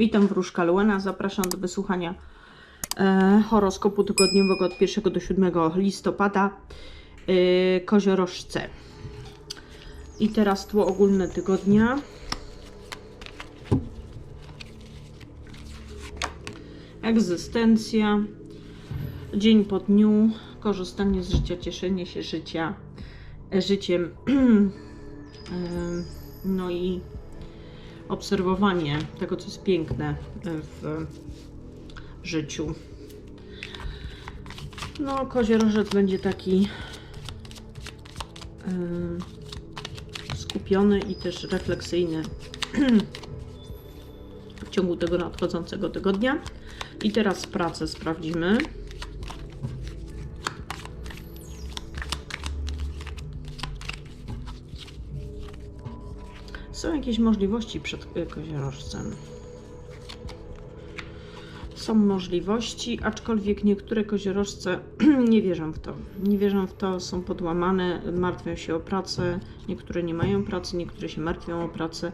Witam wróżka Luena. Zapraszam do wysłuchania e, horoskopu tygodniowego od 1 do 7 listopada. E, koziorożce. I teraz tło ogólne tygodnia. Egzystencja. Dzień po dniu. Korzystanie z życia, cieszenie się życia, e, życiem. E, no i obserwowanie tego, co jest piękne w życiu. No, koziorożec będzie taki yy, skupiony i też refleksyjny w ciągu tego nadchodzącego tygodnia. I teraz pracę sprawdzimy. Jakieś możliwości przed y, koziorożcem. Są możliwości, aczkolwiek niektóre koziorożce nie wierzą w to. Nie wierzą w to, są podłamane, martwią się o pracę. Niektóre nie mają pracy, niektóre się martwią o pracę. y,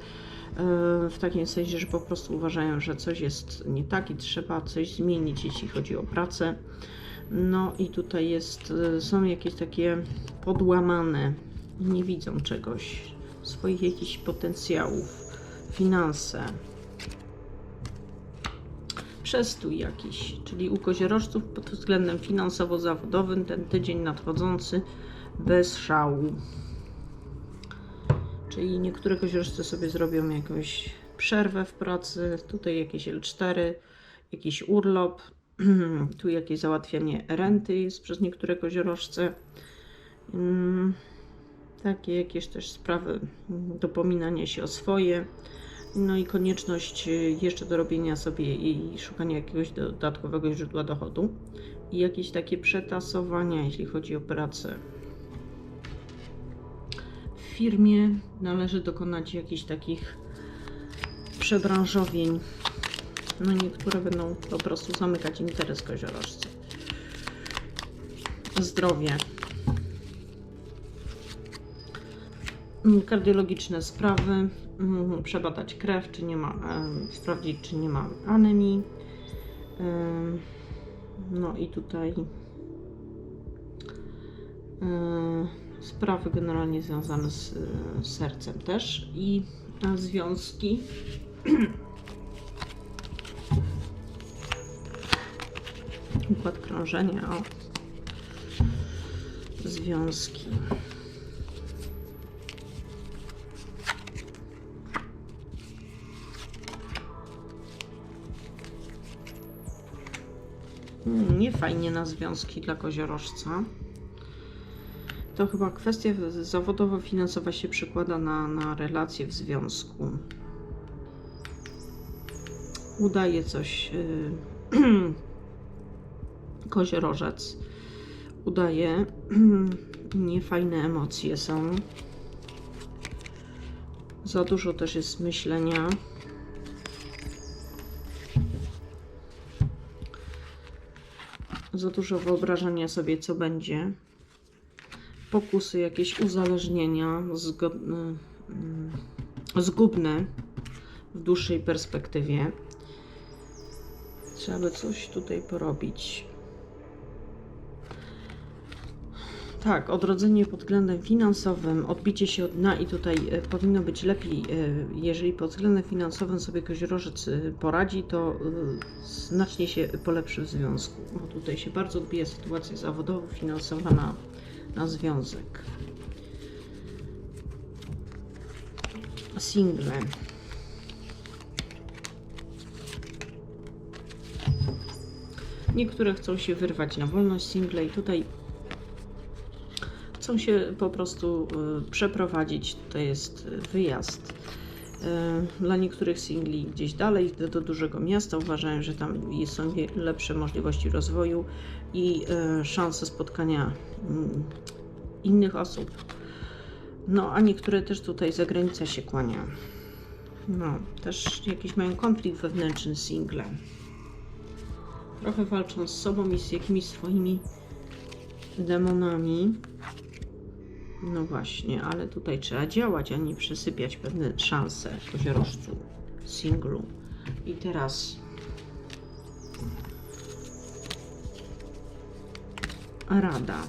W takim sensie, że po prostu uważają, że coś jest nie tak i trzeba coś zmienić, jeśli chodzi o pracę. No i tutaj jest, y, są jakieś takie podłamane, nie widzą czegoś, swoich jakichś potencjałów, finanse. Przestój jakiś, czyli u koziorożców pod względem finansowo-zawodowym ten tydzień nadchodzący bez szału. Czyli niektóre koziorożce sobie zrobią jakąś przerwę w pracy, tutaj jakieś L4, jakiś urlop, tu jakieś załatwianie renty jest przez niektóre koziorożce. Takie jakieś też sprawy dopominania się o swoje. No i konieczność y, jeszcze dorobienia sobie i szukania jakiegoś dodatkowego źródła dochodu. I jakieś takie przetasowania, jeśli chodzi o pracę. W firmie należy dokonać jakichś takich przebranżowień. No niektóre będą po prostu zamykać interes koziorożcy. Zdrowie. Kardiologiczne sprawy, mm, przebadać krew, czy nie ma, sprawdzić, czy nie ma anemii. Em, No i tutaj sprawy generalnie związane z e, sercem też i e, związki. Układ krążenia, o. Związki. Nie fajnie na związki dla koziorożca. To chyba kwestia zawodowo-finansowa się przekłada na, na relacje w związku. Udaje coś yy, koziorożec. Udaje. Niefajne emocje są. Za dużo też jest myślenia. Za dużo wyobrażania sobie, co będzie. Pokusy, jakieś uzależnienia mm, zgubne w dłuższej perspektywie. Trzeba by coś tutaj porobić. Tak, odrodzenie pod względem finansowym, odbicie się od dna i tutaj e, powinno być lepiej. e, Jeżeli pod względem finansowym sobie koziorożec e, poradzi, to znacznie się polepszy w związku, bo tutaj się bardzo odbija sytuacja zawodowa, finansowa na, na związek. Single. Niektóre chcą się wyrwać na wolność single i tutaj chcą się po prostu y, przeprowadzić. To jest y, wyjazd. Y, Dla niektórych singli gdzieś dalej do, do dużego miasta uważają, że tam są lepsze możliwości rozwoju i szanse spotkania mm, innych osób. No, a niektóre też tutaj zagranica się kłania. No, też jakiś mają konflikt wewnętrzny single. Trochę walczą z sobą i z jakimiś swoimi demonami. No właśnie, ale tutaj trzeba działać, a nie przesypiać pewne szanse koziorożcu, singlu. I teraz rada.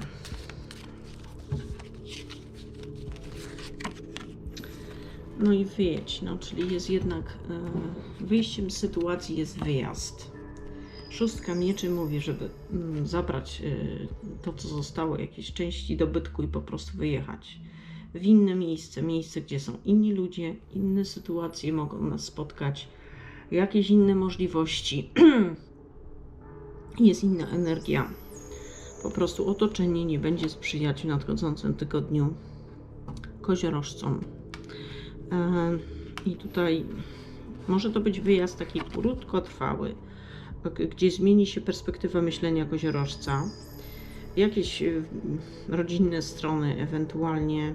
No i wyjedź, no, czyli jest jednak e, wyjściem z sytuacji jest wyjazd. Szóstka mieczy mówi, żeby mm, zabrać e, to, co zostało, jakieś części dobytku i po prostu wyjechać w inne miejsce, miejsce, gdzie są inni ludzie, inne sytuacje mogą nas spotkać, jakieś inne możliwości. jest inna energia. Po prostu otoczenie nie będzie sprzyjać w nadchodzącym tygodniu koziorożcom. E, I tutaj może to być wyjazd taki krótkotrwały, gdzie zmieni się perspektywa myślenia koziorożca. Jakieś e, rodzinne strony, ewentualnie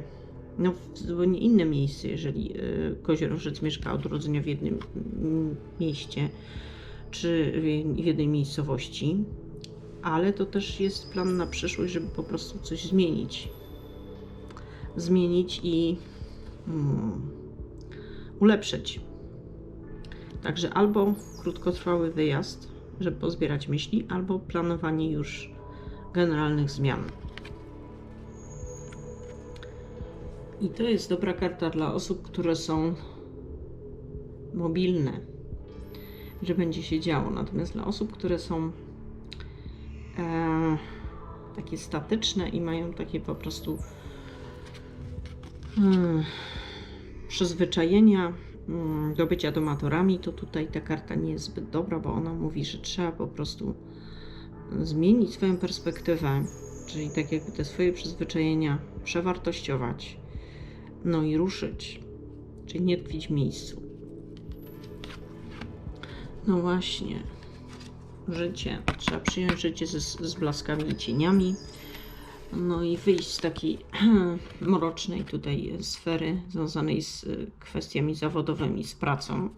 no, w zupełnie inne miejsce, jeżeli e, koziorożec mieszka od urodzenia w jednym mm, mieście czy w w jednej miejscowości, ale to też jest plan na przyszłość, żeby po prostu coś zmienić. Zmienić i mm, ulepszyć. Także albo krótkotrwały wyjazd, żeby pozbierać myśli, albo planowanie już generalnych zmian. I to jest dobra karta dla osób, które są mobilne, że będzie się działo. Natomiast dla osób, które są e, takie statyczne i mają takie po prostu hmm, przyzwyczajenia do bycia domatorami, to tutaj ta karta nie jest zbyt dobra, bo ona mówi, że trzeba po prostu zmienić swoją perspektywę, czyli tak jakby te swoje przyzwyczajenia przewartościować, no i ruszyć, czyli nie tkwić w miejscu. No właśnie, życie. Trzeba przyjąć życie z, z blaskami i cieniami. No i wyjść z takiej mrocznej tutaj sfery związanej z y, kwestiami zawodowymi, z pracą.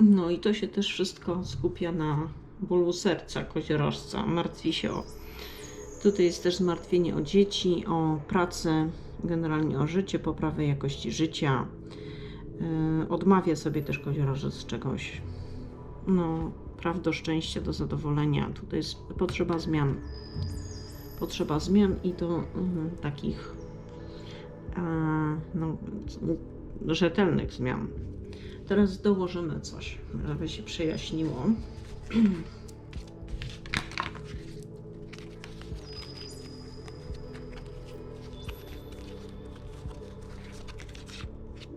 No i to się też wszystko skupia na bólu serca koziorożca, martwi się o. Tutaj jest też zmartwienie o dzieci, o pracę, generalnie o życie, poprawę jakości życia. Yy, odmawia sobie też koziorożec czegoś. No, praw do szczęścia, do zadowolenia. Tutaj jest potrzeba zmian. Potrzeba zmian i to mm, takich e, no, rzetelnych zmian. Teraz dołożymy coś, żeby się przejaśniło.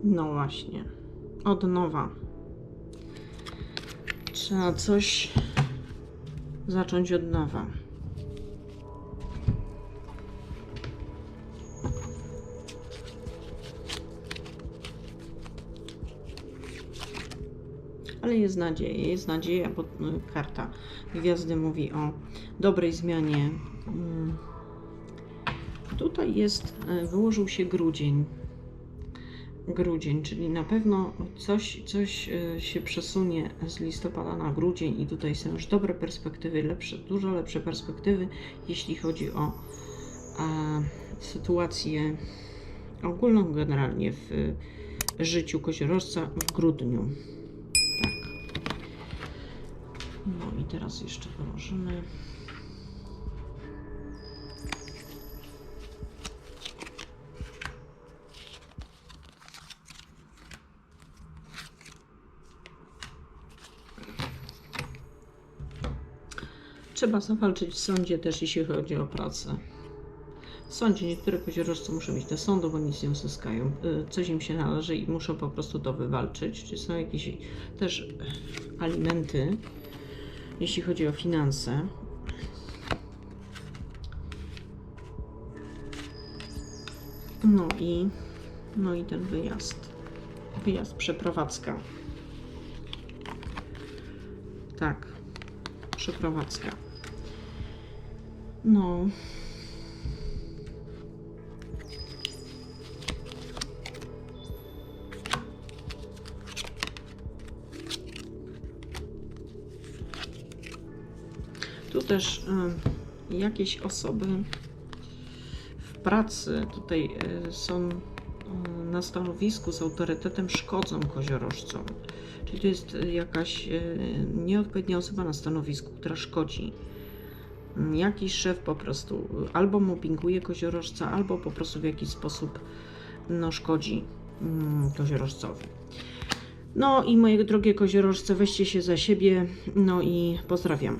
No właśnie. Od nowa. Trzeba coś zacząć od nowa. Ale jest nadzieja, jest nadzieja, bo y, karta gwiazdy mówi o dobrej zmianie. Mm. Tutaj jest, y, wyłożył się grudzień. Grudzień, czyli na pewno coś, coś y, się przesunie z listopada na grudzień i tutaj są już dobre perspektywy, lepsze, dużo lepsze perspektywy, jeśli chodzi o e, sytuację ogólną generalnie w życiu koziorożca w grudniu. Tak. No i teraz jeszcze wyłożymy. Trzeba zawalczyć w sądzie też, jeśli chodzi o pracę. W sądzie niektóre koziorożce muszą iść do sądu, bo nic nie uzyskają. Y, Coś im się należy i muszą po prostu to wywalczyć. Czy są jakieś też alimenty, jeśli chodzi o finanse. No i, no i ten wyjazd. Wyjazd, przeprowadzka. Tak, przeprowadzka. No. Tu też y, jakieś osoby w pracy tutaj y, są y, na stanowisku z autorytetem szkodzą koziorożcom. Czyli to jest y, jakaś y, nieodpowiednia osoba na stanowisku, która szkodzi. Jakiś szef po prostu albo mobbinguje koziorożca, albo po prostu w jakiś sposób no, szkodzi mm, koziorożcowi. No i moje drogie koziorożce, weźcie się za siebie, no i pozdrawiam.